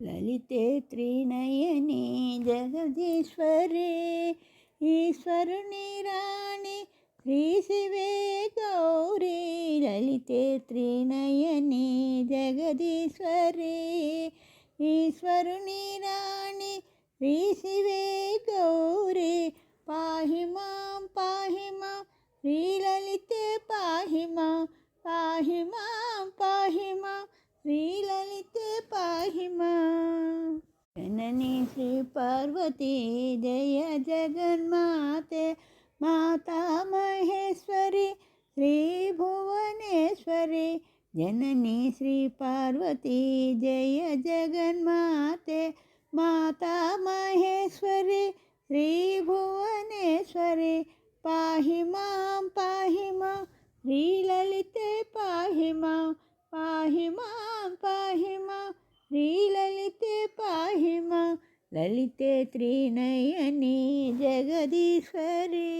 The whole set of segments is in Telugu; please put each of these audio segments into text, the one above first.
లలితే త్రినయని జగదీశ్వరే ఈశ్వరుని రాణి శ్రీ శివే గౌరీ. లలితే త్రినయని జగదీశ్వరే ఈశ్వరుని రాణి శ్రీ श्री पार्वती जय जगन्माते माता महेश्वरी, श्री भुवनेश्वरी, जननी श्री पार्वती जय जगन्माते माता महेश्वरी, श्री भुवनेश्वरी, पाहि माँ पाहि माँ श्रीललिते पाहि माँ पाहि माँ पाहि माँ श्रील మాం లలితే త్రినయని జగదీశ్వరి.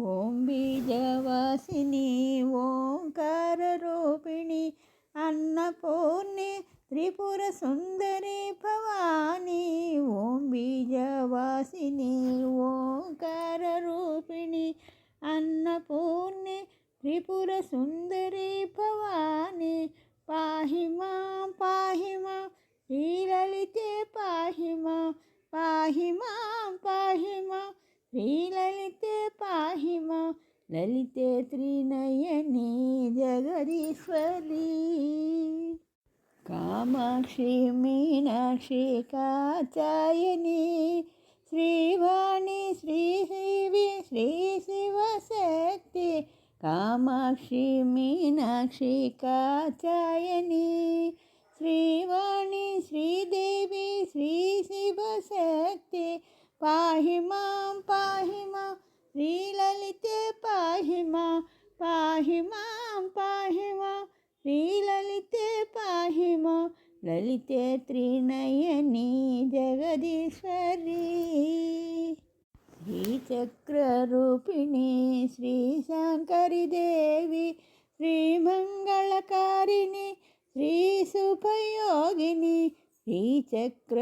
ఓం బీజవాసిని ఓంకార రూపిణి అన్నపూర్ణి త్రిపుర సుందరి భవాని. ఓం బీజవాసిని ఓంకార రూపిణి అన్నపూర్ణి త్రిపుర సుందరి భవాని. పాహి శ్రీలలితే పాహి మాం లలితే త్రినయని జగదీశ్వరి కామాక్షి మీనాక్షి కాచాయని శ్రీవాణి శ్రీ శివి శ్రీ శివశక్తి కామాక్షి మీనాక్షి కాచాయని శ్రీవాణి శ్రీదేవి శ్రీ శివశక్తి పాహి మాం పాహి మాం శ్రీలలితే పాహిమా పాహిమా పాహిమా శ్రీలలితే పాహిమా లలితే త్రినయని జగదీశ్వరి. శ్రీచక్రరూపిణి శ్రీ శంకరి దేవి శ్రీమంగళకారిణి శ్రీ శుభయోగిని శ్రీచక్రరూపిణి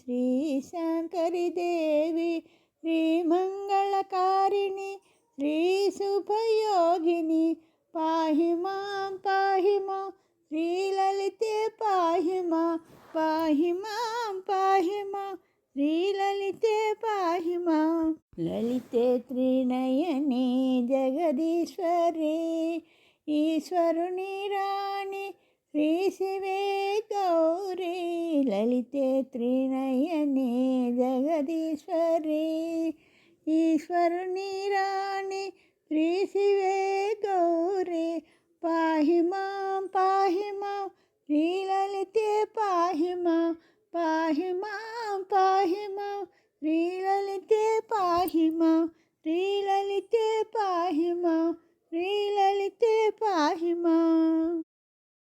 శ్రీ శంకరి దేవి శ్రీమంగళకారిణి శ్రీ శుభయోగిని పాహి మాం పాహి మాం శ్రీలలితే పాహి మా పాహి మాం పాహి మా శ్రీలలితే పాహి మా. లలితే త్రినయని జగదీశ్వరి ఈశ్వరుని రాణి శ్రీ శివే గౌరీ లలితే త్రినయని జగదీశ్వరి. ईश्वर निराने पृथिवे गौरे, पाहि माँ पाहि माँ, श्रीललिते पाहि माँ पाहि माँ पाहि माँ, श्रीललिते पाहि माँ, श्रीललिते पाहि माँ, श्रीललिते पाहि माँ।